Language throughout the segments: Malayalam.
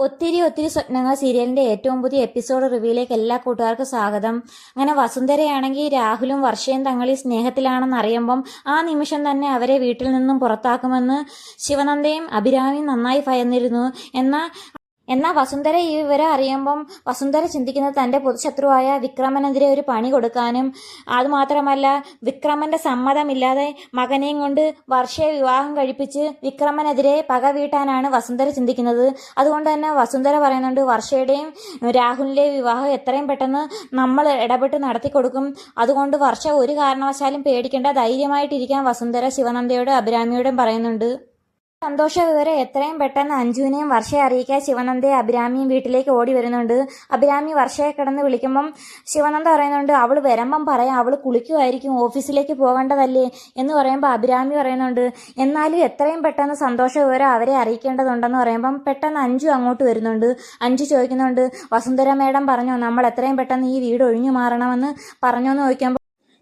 ഒത്തിരി ഒത്തിരി സ്വപ്നങ്ങൾ സീരിയലിന്റെ ഏറ്റവും പുതിയ എപ്പിസോഡ് റിവ്യൂയിലേക്ക് എല്ലാ കൂട്ടുകാർക്കും സ്വാഗതം. അങ്ങനെ വസുന്ധരയാണെങ്കിൽ രാഹുലും വർഷയും തങ്ങൾ ഈ സ്നേഹത്തിലാണെന്ന് അറിയുമ്പം ആ നിമിഷം തന്നെ അവരെ വീട്ടിൽ നിന്നും പുറത്താക്കുമെന്ന് ശിവനന്ദയും അഭിരാമിയും നന്നായി ഭയന്നിരുന്നു. എന്നാൽ എന്നാൽ വസുന്ധര ഈ വിവരം അറിയുമ്പം വസുന്ധര ചിന്തിക്കുന്നത് തന്റെ പൊതുശത്രുവായ വിക്രമനെതിരെ ഒരു പണി കൊടുക്കാനും അതുമാത്രമല്ല വിക്രമന്റെ സമ്മതമില്ലാതെ മകനെയും കൊണ്ട് വർഷയെ വിവാഹം കഴിപ്പിച്ച് വിക്രമനെതിരെ പക വീട്ടാനാണ് വസുന്ധര ചിന്തിക്കുന്നത്. അതുകൊണ്ട് തന്നെ വസുന്ധര പറയുന്നുണ്ട് വർഷയുടെയും രാഹുലിന്റെയും വിവാഹം എത്രയും പെട്ടെന്ന് നമ്മൾ ഇടപെട്ട് നടത്തി കൊടുക്കും. അതുകൊണ്ട് വർഷ ഒരു കാരണവശാലും പേടിക്കേണ്ട ധൈര്യമായിട്ടിരിക്കാൻ വസുന്ധര ശിവനന്ദയോടും അഭിരാമിയോടും പറയുന്നുണ്ട്. സന്തോഷ വിവരം എത്രയും പെട്ടെന്ന് അഞ്ജുവിനെയും വർഷയെ അറിയിക്കാൻ ശിവനന്ദയെ അഭിരാമിയും വീട്ടിലേക്ക് ഓടി വരുന്നുണ്ട്. അഭിരാമി വർഷയെ കിടന്ന് വിളിക്കുമ്പം ശിവനന്ദ പറയുന്നുണ്ട് അവൾ വരുമ്പം പറയാം അവൾ കുളിക്കുമായിരിക്കും ഓഫീസിലേക്ക് പോകേണ്ടതല്ലേ? എന്ന് പറയുമ്പോൾ അഭിരാമി പറയുന്നുണ്ട് എന്നാലും എത്രയും പെട്ടെന്ന് സന്തോഷ വിവരം അവരെ അറിയിക്കേണ്ടതുണ്ടെന്ന് പറയുമ്പം പെട്ടെന്ന് അഞ്ജു അങ്ങോട്ട് വരുന്നുണ്ട്. അഞ്ജു ചോദിക്കുന്നുണ്ട് വസുന്ധര മേഡം പറഞ്ഞോ നമ്മൾ എത്രയും പെട്ടെന്ന് ഈ വീട് ഒഴിഞ്ഞു മാറണമെന്ന് പറഞ്ഞോ എന്ന് ചോദിക്കുമ്പോൾ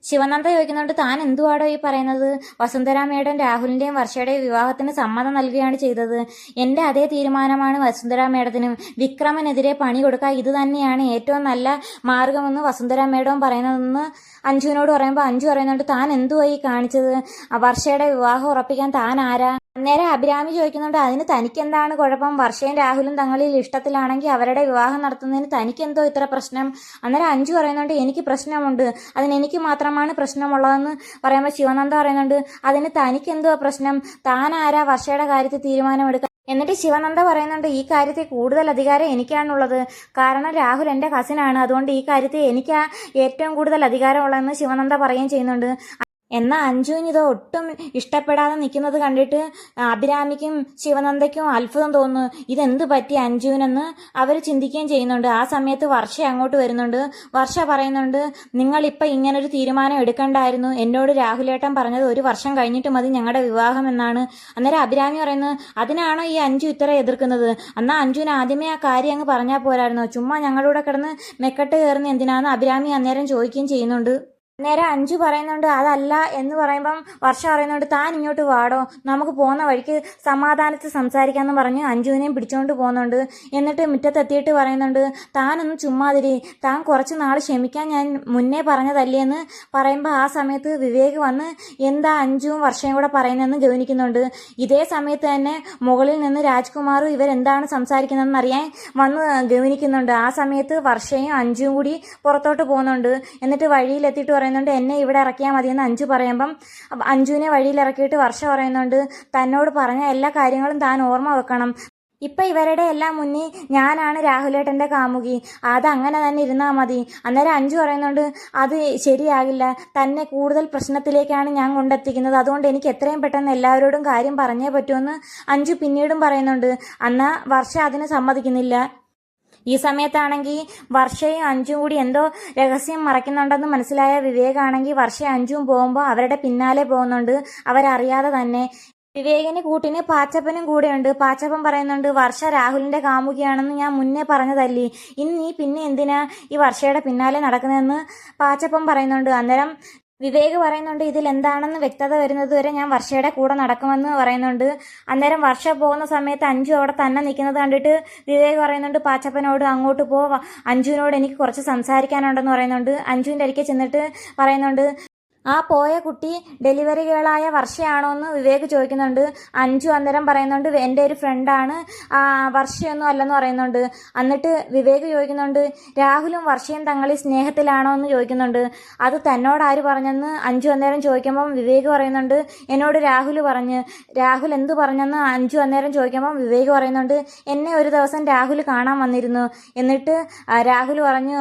ശിവനന്ദ ചോദിക്കുന്നുണ്ട് താൻ എന്തുവാടോ ഈ പറയുന്നത്? വസുന്ധരാമയുടെയും രാഹുലിന്റെയും വർഷയുടെയും വിവാഹത്തിന് സമ്മതം നൽകുകയാണ് ചെയ്തത്. എന്റെ അതേ തീരുമാനമാണ് വസുന്ധരാമേടത്തിനും വിക്രമനെതിരെ പണി കൊടുക്കുക ഇത് തന്നെയാണ് ഏറ്റവും നല്ല മാർഗമെന്ന് വസുന്ധരാമേടവും പറയുന്നതെന്ന് അഞ്ജുവിനോട് പറയുമ്പോൾ അഞ്ജു പറയുന്നുണ്ട് താൻ എന്തുവാ ഈ കാണിച്ചത്? വർഷയുടെ വിവാഹം ഉറപ്പിക്കാൻ താൻ ആരാ? നേരെ അഭിരാമി ചോദിക്കുന്നുണ്ട് അതിന് തനിക്കെന്താണ് കുഴപ്പം? വർഷയും രാഹുലും തങ്ങളിൽ ഇഷ്ടത്തിലാണെങ്കിൽ അവരുടെ വിവാഹം നടത്തുന്നതിന് തനിക്കെന്തോ ഇത്ര പ്രശ്നം? അന്നേരം അഞ്ചു പറയുന്നുണ്ട് എനിക്ക് പ്രശ്നമുണ്ട്. അതിന് എനിക്ക് മാത്രമാണ് പ്രശ്നമുള്ളതെന്ന് പറയുമ്പോൾ ശിവാനന്ദ പറയുന്നുണ്ട് അതിന് തനിക്ക് എന്തോ പ്രശ്നം? താൻ ആരാ? വർഷയുടെ കാര്യത്തിൽ തീരുമാനമെടുക്കാൻ എന്നിട്ട് ശിവനന്ദ പറയുന്നുണ്ട് ഈ കാര്യത്തിൽ കൂടുതൽ അധികാരം എനിക്കാണുള്ളത്. കാരണം രാഹുൽ എന്റെ കസിനാണ് അതുകൊണ്ട് ഈ കാര്യത്തിൽ എനിക്ക് ഏറ്റവും കൂടുതൽ അധികാരമുള്ളതെന്ന് ശിവനന്ദ പറയുകയും ചെയ്യുന്നുണ്ട്. എന്നാൽ അഞ്ജുവിന് ഇത് ഒട്ടും ഇഷ്ടപ്പെടാതെ നിൽക്കുന്നത് കണ്ടിട്ട് അഭിരാമിക്കും ശിവനന്ദയ്ക്കും അത്ഭുതം തോന്നുന്നു. ഇതെന്ത് പറ്റി അഞ്ജുവിനെന്ന് അവർ ചിന്തിക്കുകയും ചെയ്യുന്നുണ്ട്. ആ സമയത്ത് വർഷ അങ്ങോട്ട് വരുന്നുണ്ട്. വർഷ പറയുന്നുണ്ട് നിങ്ങളിപ്പോൾ ഇങ്ങനൊരു തീരുമാനം എടുക്കണ്ടായിരുന്നു. എന്നോട് രാഹുലേട്ടൻ പറഞ്ഞത് ഒരു വർഷം കഴിഞ്ഞിട്ട് മതി ഞങ്ങളുടെ വിവാഹം എന്നാണ്. അന്നേരം അഭിരാമി പറയുന്നത് അതിനാണോ ഈ അഞ്ജു ഇത്ര എതിർക്കുന്നത്? എന്നാൽ അഞ്ജുവിന് ആദ്യമേ ആ കാര്യം അങ്ങ് പറഞ്ഞാൽ പോരായിരുന്നു? ചുമ്മാ ഞങ്ങളുടെ കിടന്ന് മെക്കെട്ട് കയറുന്ന എന്തിനാന്ന് അഭിരാമി അന്നേരം ചോദിക്കുകയും ചെയ്യുന്നുണ്ട്. നേരെ അഞ്ചു പറയുന്നുണ്ട് അതല്ല എന്ന് പറയുമ്പം വർഷ പറയുന്നുണ്ട് താൻ ഇങ്ങോട്ട് വാടോ നമുക്ക് പോകുന്ന വഴിക്ക് സമാധാനത്തിൽ സംസാരിക്കാമെന്ന് പറഞ്ഞ് അഞ്ജുവിനെയും പിടിച്ചുകൊണ്ട് പോകുന്നുണ്ട് എന്നിട്ട് മുറ്റത്തെത്തിയിട്ട് പറയുന്നുണ്ട് താനൊന്നും ചുമ്മാതിരി താൻ കുറച്ച് നാൾ ക്ഷമിക്കാൻ ഞാൻ മുന്നേ പറഞ്ഞതല്ലേ എന്ന് പറയുമ്പോൾ ആ സമയത്ത് വിവേക് വന്ന് എന്താ അഞ്ജുവും വർഷയും കൂടെ പറയുന്നതെന്ന് ഗവനിക്കുന്നുണ്ട് ഇതേ സമയത്ത് തന്നെ മുകളിൽ നിന്ന് രാജ്കുമാറും ഇവരെന്താണ് സംസാരിക്കുന്നതെന്ന് അറിയാൻ വന്ന് ഗവനിക്കുന്നുണ്ട് ആ സമയത്ത് വർഷയും അഞ്ജുവും കൂടി പുറത്തോട്ട് പോകുന്നുണ്ട് എന്നിട്ട് വഴിയിലെത്തിയിട്ട് പറയുന്നുണ്ട് എന്നെ ഇവിടെ ഇറക്കിയാൽ മതിയെന്ന് അഞ്ചു പറയുമ്പം അഞ്ജുവിനെ വഴിയിൽ ഇറക്കിയിട്ട് വർഷ പറയുന്നുണ്ട്. തന്നോട് പറഞ്ഞ എല്ലാ കാര്യങ്ങളും താൻ ഓർമ്മ വെക്കണം. ഇപ്പൊ ഇവരുടെ എല്ലാം മുന്നിൽ ഞാനാണ് രാഹുലേട്ടന്റെ കാമുകി. അത് അങ്ങനെ തന്നെ ഇരുന്നാൽ മതി. അന്നേരം അഞ്ചു പറയുന്നുണ്ട് അത് ശരിയാകില്ല. തന്നെ കൂടുതൽ പ്രശ്നത്തിലേക്കാണ് ഞാൻ കൊണ്ടെത്തിക്കുന്നത്. അതുകൊണ്ട് എനിക്ക് എത്രയും പെട്ടെന്ന് എല്ലാവരോടും കാര്യം പറഞ്ഞേ പറ്റുമെന്ന് അഞ്ചു പിന്നീടും പറയുന്നുണ്ട്. അന്നാ വർഷ അതിന് സമ്മതിക്കുന്നില്ല. ഈ സമയത്താണെങ്കിൽ വർഷയും അഞ്ചും കൂടി എന്തോ രഹസ്യം മറയ്ക്കുന്നുണ്ടെന്ന് മനസ്സിലായ വിവേകാണെങ്കിൽ വർഷയും അഞ്ചും പോകുമ്പോൾ അവരുടെ പിന്നാലെ പോകുന്നുണ്ട്. അവരറിയാതെ തന്നെ. വിവേകിന് കൂട്ടിന് പാച്ചപ്പനും കൂടെയുണ്ട്. പാച്ചപ്പൻ പറയുന്നുണ്ട് വർഷ രാഹുലിന്റെ കാമുകിയാണെന്ന് ഞാൻ മുന്നേ പറഞ്ഞതല്ലേ. ഇനി നീ പിന്നെ എന്തിനാ ഈ വർഷയുടെ പിന്നാലെ നടക്കുന്നതെന്ന്? പാച്ചപ്പൻ പറയുന്നുണ്ട് അന്നേരം വിവേക് പറയുന്നുണ്ട് ഇതിൽ എന്താണെന്ന് വ്യക്തത വരുന്നത് വരെ ഞാൻ വർഷയുടെ കൂടെ നടക്കുമെന്ന് പറയുന്നുണ്ട്. അന്നേരം വർഷ പോകുന്ന സമയത്ത് അഞ്ചു അവിടെ തന്നെ നിൽക്കുന്നത് കണ്ടിട്ട് വിവേക് പറയുന്നുണ്ട് പാച്ചപ്പനോട് അങ്ങോട്ട് പോ അഞ്ജുവിനോട് എനിക്ക് കുറച്ച് സംസാരിക്കാനുണ്ടെന്ന് പറയുന്നുണ്ട്. അഞ്ജുവിന്റെ അരികെ ചെന്നിട്ട് പറയുന്നുണ്ട് ആ പോയ കുട്ടി ഡെലിവറി ഗേളായ വർഷയാണോ എന്ന് വിവേക് ചോദിക്കുന്നുണ്ട്. അഞ്ചു അന്നേരം പറയുന്നുണ്ട് എന്റെ ഒരു ഫ്രണ്ടാണ് വർഷയൊന്നും അല്ലെന്ന് പറയുന്നുണ്ട്. എന്നിട്ട് വിവേക് ചോദിക്കുന്നുണ്ട് രാഹുലും വർഷയും തങ്ങളിൽ സ്നേഹത്തിലാണോ എന്ന് ചോദിക്കുന്നുണ്ട്. അത് തന്നോട് ആര് പറഞ്ഞെന്ന്? അഞ്ചു അന്നേരം ചോദിക്കുമ്പം വിവേക് പറയുന്നുണ്ട് എന്നോട് രാഹുൽ പറഞ്ഞ്. രാഹുൽ എന്ത് പറഞ്ഞെന്ന്? അഞ്ചു അന്നേരം ചോദിക്കുമ്പം വിവേക് പറയുന്നുണ്ട് എന്നെ ഒരു ദിവസം രാഹുൽ കാണാൻ വന്നിരുന്നു. എന്നിട്ട് രാഹുൽ പറഞ്ഞു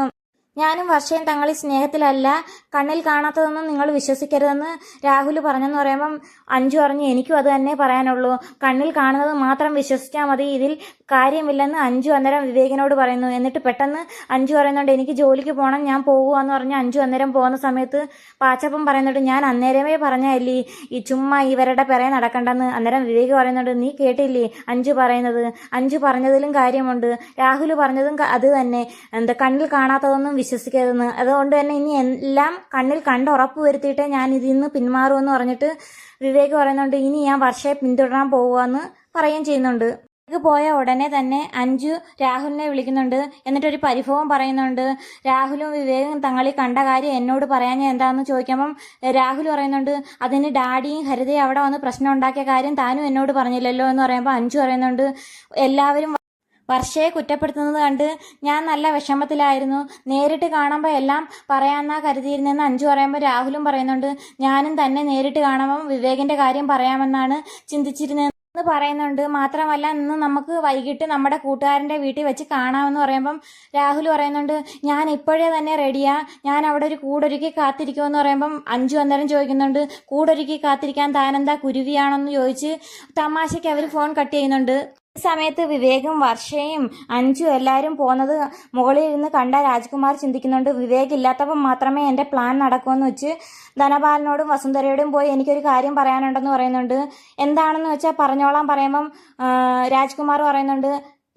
ഞാനും വർഷയും തങ്ങളിൽ സ്നേഹത്തിലല്ല. കണ്ണിൽ കാണാത്തതൊന്നും നിങ്ങൾ വിശ്വസിക്കരുതെന്ന് രാഹുൽ പറഞ്ഞെന്ന് പറയുമ്പം അഞ്ചു പറഞ്ഞു എനിക്കും അത് തന്നെ പറയാനുള്ളൂ. കണ്ണിൽ കാണുന്നത് മാത്രം വിശ്വസിച്ചാൽ മതി. ഇതിൽ കാര്യമില്ലെന്ന് അഞ്ചു അന്നേരം വിവേകനോട് പറയുന്നു. എന്നിട്ട് പെട്ടെന്ന് അഞ്ചു പറയുന്നുണ്ട് എനിക്ക് ജോലിക്ക് പോകണം ഞാൻ പോകുകയെന്ന് പറഞ്ഞ് അഞ്ചു അന്നേരം പോകുന്ന സമയത്ത് പാച്ചപ്പം പറയുന്നുണ്ട് ഞാൻ അന്നേരമേ പറഞ്ഞല്ലേ ഈ ചുമ്മാ ഇവരുടെ പിറയെ നടക്കണ്ടെന്ന്. അന്നേരം വിവേക് പറയുന്നുണ്ട് നീ കേട്ടില്ലേ? അഞ്ചു പറയുന്നത്. അഞ്ചു പറഞ്ഞതിലും കാര്യമുണ്ട്. രാഹുൽ പറഞ്ഞതും അത് തന്നെ. എന്താ കണ്ണിൽ കാണാത്തതൊന്നും വിശ്വസിക്കരുതെന്ന്. അതുകൊണ്ട് തന്നെ ഇനി എല്ലാം കണ്ണിൽ കണ്ട് ഉറപ്പ് വരുത്തിയിട്ടേ ഞാൻ ഇതിൽ നിന്ന് പിന്മാറുമെന്ന് പറഞ്ഞിട്ട് വിവേക് പറയുന്നുണ്ട് ഇനി ഞാൻ വർഷയെ പിന്തുടരാൻ പോകുമെന്ന് പറയുകയും ചെയ്യുന്നുണ്ട്. ഇത് പോയ ഉടനെ തന്നെ അഞ്ജു രാഹുലിനെ വിളിക്കുന്നുണ്ട് എന്നിട്ടൊരു പരിഭവം പറയുന്നുണ്ട്. രാഹുലും വിവേകും തങ്ങളി കണ്ട കാര്യം എന്നോട് പറയാൻ എന്താണെന്ന് ചോദിക്കുമ്പം രാഹുൽ പറയുന്നുണ്ട് അതിന് ഡാഡിയും ഹരിതയും അവിടെ വന്ന് പ്രശ്നം ഉണ്ടാക്കിയ കാര്യം താനും എന്നോട് പറഞ്ഞില്ലല്ലോ എന്ന് പറയുമ്പോൾ അഞ്ജു പറയുന്നുണ്ട് എല്ലാവരും വർഷയെ കുറ്റപ്പെടുത്തുന്നത് കണ്ട് ഞാൻ നല്ല വിഷമത്തിലായിരുന്നു. നേരിട്ട് കാണുമ്പോൾ എല്ലാം പറയാമെന്നാ കരുതിയിരുന്നെന്ന് അഞ്ചു പറയുമ്പോൾ രാഹുലും പറയുന്നുണ്ട്. ഞാനും തന്നെ നേരിട്ട് കാണുമ്പോൾ വിവേകിന്റെ കാര്യം പറയാമെന്നാണ് ചിന്തിച്ചിരുന്നത് എന്ന് പറയുന്നുണ്ട്. മാത്രമല്ല ഇന്ന് നമുക്ക് വൈകിട്ട് നമ്മുടെ കൂട്ടുകാരന്റെ വീട്ടിൽ വെച്ച് കാണാമെന്ന് പറയുമ്പം രാഹുൽ പറയുന്നുണ്ട് ഞാൻ ഇപ്പോഴേ തന്നെ റെഡിയാ. ഞാൻ അവിടെ ഒരു കൂടൊരുക്കി കാത്തിരിക്കുമെന്ന് പറയുമ്പം അഞ്ചു അന്നേരം ചോദിക്കുന്നുണ്ട് കൂടൊരുക്കി കാത്തിരിക്കാൻ താനെന്താ കുരുവിയാണെന്ന് ചോദിച്ച് തമാശയ്ക്ക് അവർ ഫോൺ കട്ട് ചെയ്യുന്നുണ്ട്. സമയത്ത് വിവേകും വർഷയും അഞ്ചും എല്ലാവരും പോകുന്നത് മുകളിൽ ഇരുന്ന് കണ്ട രാജ്കുമാർ ചിന്തിക്കുന്നുണ്ട് വിവേക് ഇല്ലാത്തപ്പം മാത്രമേ എന്റെ പ്ലാൻ നടക്കുമെന്ന് വെച്ച് ധനപാലനോടും വസുന്ധരയോടും പോയി എനിക്കൊരു കാര്യം പറയാനുണ്ടെന്ന് പറയുന്നുണ്ട്. എന്താണെന്ന് വെച്ചാൽ പറഞ്ഞോളാം പറയുമ്പം രാജ്കുമാർ പറയുന്നുണ്ട്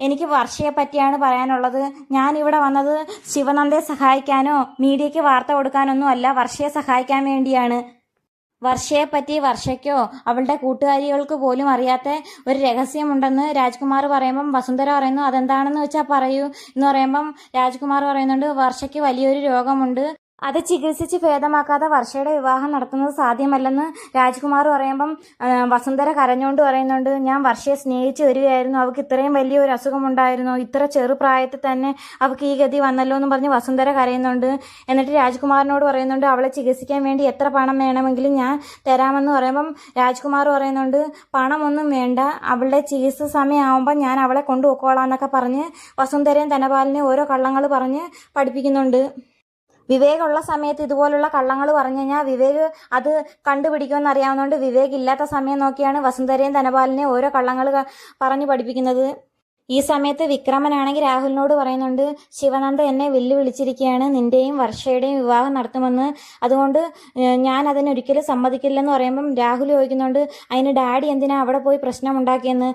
എനിക്ക് വർഷയെ പറ്റിയാണ് പറയാനുള്ളത്. ഞാൻ ഇവിടെ വന്നത് ശിവനന്ദയെ സഹായിക്കാനോ മീഡിയയ്ക്ക് വാർത്ത കൊടുക്കാനൊന്നും അല്ല വർഷയെ സഹായിക്കാൻ വേണ്ടിയാണ്. വർഷയെപ്പറ്റി വർഷയ്ക്കോ അവളുടെ കൂട്ടുകാരികൾക്ക് പോലും അറിയാത്ത ഒരു രഹസ്യമുണ്ടെന്ന് രാജ്കുമാർ പറയുമ്പം വസുന്ധര പറയുന്നു. അതെന്താണെന്ന് വെച്ചാൽ പറയൂ എന്ന് പറയുമ്പം രാജ്കുമാർ പറയുന്നുണ്ട് വർഷയ്ക്ക് വലിയൊരു രോഗമുണ്ട്. അത് ചികിത്സിച്ച് ഭേദമാക്കാതെ വർഷയുടെ വിവാഹം നടത്തുന്നത് സാധ്യമല്ലെന്ന് രാജ്കുമാർ പറയുമ്പം വസുന്ധര കരഞ്ഞുകൊണ്ട് പറയുന്നുണ്ട് ഞാൻ വർഷയെ സ്നേഹിച്ച് വരികയായിരുന്നു അവൾക്ക് ഇത്രയും വലിയൊരു അസുഖമുണ്ടായിരുന്നു. ഇത്ര ചെറുപ്രായത്തിൽ തന്നെ അവൾക്ക് ഈ ഗതി വന്നല്ലോ എന്ന് പറഞ്ഞ് വസുന്ധര കരയുന്നുണ്ട്. എന്നിട്ട് രാജ്കുമാറിനോട് പറയുന്നുണ്ട് അവളെ ചികിത്സിക്കാൻ വേണ്ടി എത്ര പണം വേണമെങ്കിലും ഞാൻ തരാമെന്ന് പറയുമ്പം രാജ്കുമാർ പറയുന്നുണ്ട് പണമൊന്നും വേണ്ട. അവളുടെ ചികിത്സ സമയമാകുമ്പോൾ ഞാൻ അവളെ കൊണ്ടുപോയിക്കോളാം എന്നൊക്കെ പറഞ്ഞ് വസുന്ധരയും ധനപാലിനെ ഓരോ കള്ളങ്ങൾ പറഞ്ഞ് പഠിപ്പിക്കുന്നുണ്ട്. വിവേക് ഉള്ള സമയത്ത് ഇതുപോലുള്ള കള്ളങ്ങൾ പറഞ്ഞു കഴിഞ്ഞാൽ വിവേക് അത് കണ്ടുപിടിക്കുമെന്ന് അറിയാവുന്നതുകൊണ്ട് വിവേക് ഇല്ലാത്ത സമയം നോക്കിയാണ് വസുന്ധരയും ധനപാലിനെ ഓരോ കള്ളങ്ങൾ പറഞ്ഞു പഠിപ്പിക്കുന്നത്. ഈ സമയത്ത് വിക്രമനാണെങ്കിൽ രാഹുലിനോട് പറയുന്നുണ്ട് ശിവനന്ദ എന്നെ വെല്ലുവിളിച്ചിരിക്കുകയാണ്. നിന്റെയും വർഷയുടെയും വിവാഹം നടത്തുമെന്ന്. അതുകൊണ്ട് ഞാൻ അതിനൊരിക്കലും സമ്മതിക്കില്ലെന്ന് പറയുമ്പം രാഹുൽ ചോദിക്കുന്നുണ്ട് അതിന് ഡാഡി എന്തിനാ അവിടെ പോയി പ്രശ്നം ഉണ്ടാക്കിയെന്ന്?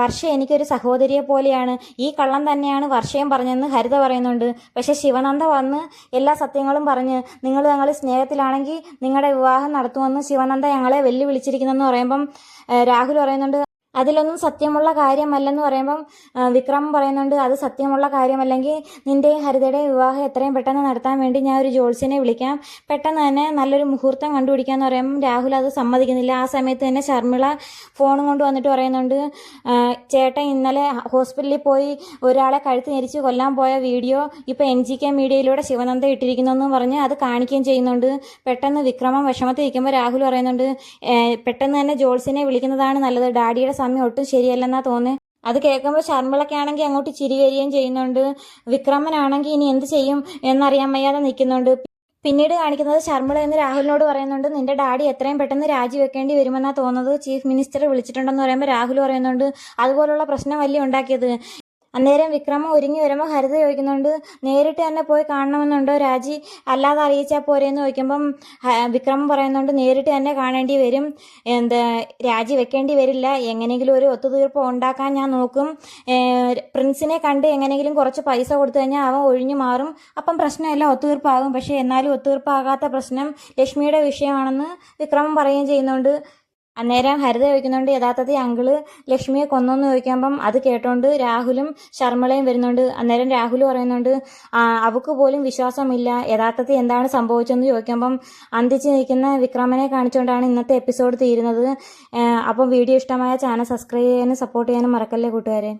വർഷ എനിക്കൊരു സഹോദരിയെ പോലെയാണ്. ഈ കള്ളം തന്നെയാണ് വർഷയും പറഞ്ഞെന്ന് ഹരിത പറയുന്നുണ്ട്. പക്ഷെ ശിവനന്ദ വന്ന് എല്ലാ സത്യങ്ങളും പറഞ്ഞ് നിങ്ങൾ ഞങ്ങൾ സ്നേഹത്തിലാണെങ്കിൽ നിങ്ങളുടെ വിവാഹം നടത്തുമെന്ന് ശിവനന്ദ ഞങ്ങളെ വെല്ലുവിളിച്ചിരിക്കുന്നെന്ന് പറയുമ്പം രാഹുൽ പറയുന്നുണ്ട് അതിലൊന്നും സത്യമുള്ള കാര്യമല്ലെന്ന് പറയുമ്പം വിക്രം പറയുന്നുണ്ട് അത് സത്യമുള്ള കാര്യമല്ലെങ്കിൽ നിന്റെയും ഹരിതയുടെ വിവാഹം എത്രയും പെട്ടെന്ന് നടത്താൻ വേണ്ടി ഞാൻ ഒരു ജോത്സ്യനെ വിളിക്കാം. പെട്ടെന്ന് തന്നെ നല്ലൊരു മുഹൂർത്തം കണ്ടുപിടിക്കാന്ന് പറയുമ്പം രാഹുൽ അത് സമ്മതിക്കുന്നില്ല. ആ സമയത്ത് തന്നെ ശർമ്മിള ഫോൺ കൊണ്ട് വന്നിട്ട് പറയുന്നുണ്ട് ചേട്ടൻ ഇന്നലെ ഹോസ്പിറ്റലിൽ പോയി ഒരാളെ കഴുത്ത് ഞെരിച്ച് കൊല്ലാൻ പോയ വീഡിയോ ഇപ്പോൾ എൻ ജി കെ മീഡിയയിലൂടെ ശിവനന്ദ ഇട്ടിരിക്കുന്നെന്നും പറഞ്ഞ് അത് കാണിക്കുകയും ചെയ്യുന്നുണ്ട്. പെട്ടെന്ന് വിക്രമം വിഷമത്തിൽ ഇരിക്കുമ്പോൾ രാഹുൽ പറയുന്നുണ്ട് പെട്ടെന്ന് തന്നെ ജോൾസിനെ വിളിക്കുന്നതാണ് നല്ലത്. ഡാഡിയുടെ സമയം ഒട്ടും ശരിയല്ലെന്നാ തോന്നുന്നത് അത് കേൾക്കുമ്പോൾ ശർമിളക്കാണെങ്കിൽ അങ്ങോട്ട് ചിരി വരികയും ചെയ്യുന്നുണ്ട്. വിക്രമനാണെങ്കിൽ ഇനി എന്ത് ചെയ്യും എന്നറിയാൻ വയ്യാതെ നിൽക്കുന്നുണ്ട്. പിന്നീട് കാണിക്കുന്നത് ശർമ്മള എന്ന് രാഹുലിനോട് പറയുന്നുണ്ട് നിന്റെ ഡാഡി എത്രയും പെട്ടെന്ന് രാജിവെക്കേണ്ടി വരുമെന്നാ തോന്നുന്നത്. ചീഫ് മിനിസ്റ്റർ വിളിച്ചിട്ടുണ്ടെന്ന് പറയുമ്പോൾ രാഹുൽ പറയുന്നുണ്ട് അതുപോലുള്ള പ്രശ്നം വലിയ ഉണ്ടാക്കിയത്? അന്നേരം വിക്രമം ഒരുങ്ങി വരുമ്പോൾ ഹരിത ചോദിക്കുന്നുണ്ട് നേരിട്ട് തന്നെ പോയി കാണണമെന്നുണ്ടോ രാജി? അല്ലാതെ അറിയിച്ചാൽ പോരെയെന്ന് ചോദിക്കുമ്പം വിക്രമം പറയുന്നുണ്ട് നേരിട്ട് തന്നെ കാണേണ്ടി വരും. എന്താ രാജി വെക്കേണ്ടി വരില്ല. എങ്ങനെയെങ്കിലും ഒരു ഒത്തുതീർപ്പ് ഉണ്ടാക്കാൻ ഞാൻ നോക്കും. പ്രിൻസിനെ കണ്ട് എങ്ങനെയെങ്കിലും കുറച്ച് പൈസ കൊടുത്തു കഴിഞ്ഞാൽ അവൻ ഒഴിഞ്ഞു മാറും. അപ്പം പ്രശ്നമെല്ലാം ഒത്തുതീർപ്പാകും. പക്ഷേ എന്നാലും ഒത്തുതീർപ്പാകാത്ത പ്രശ്നം ലക്ഷ്മിയുടെ വിഷയമാണെന്ന് വിക്രമം പറയുകയും ചെയ്യുന്നുണ്ട്. അന്നേരം ഹരിത ചോദിക്കുന്നുണ്ട് യഥാർത്ഥത്തിൽ അങ്കിൾ ലക്ഷ്മിയെ കൊന്നോന്ന് ചോദിക്കുമ്പം അത് കേട്ടോണ്ട് രാഹുലും ശർമ്മളയും വരുന്നുണ്ട് അന്നേരം രാഹുൽ പറയുന്നുണ്ട് അവക്ക് പോലും വിശ്വാസമില്ല. യഥാർത്ഥത്തിൽ എന്താണ് സംഭവിച്ചതെന്ന് ചോദിക്കുമ്പം അന്തിച്ച് നിൽക്കുന്ന വിക്രമനെ കാണിച്ചുകൊണ്ടാണ് ഇന്നത്തെ എപ്പിസോഡ് തീരുന്നത്. അപ്പം വീഡിയോ ഇഷ്ടമായ ചാനൽ സബ്സ്ക്രൈബ് ചെയ്യാനും സപ്പോർട്ട് ചെയ്യാനും മറക്കല്ലേ കൂട്ടുകാരെ?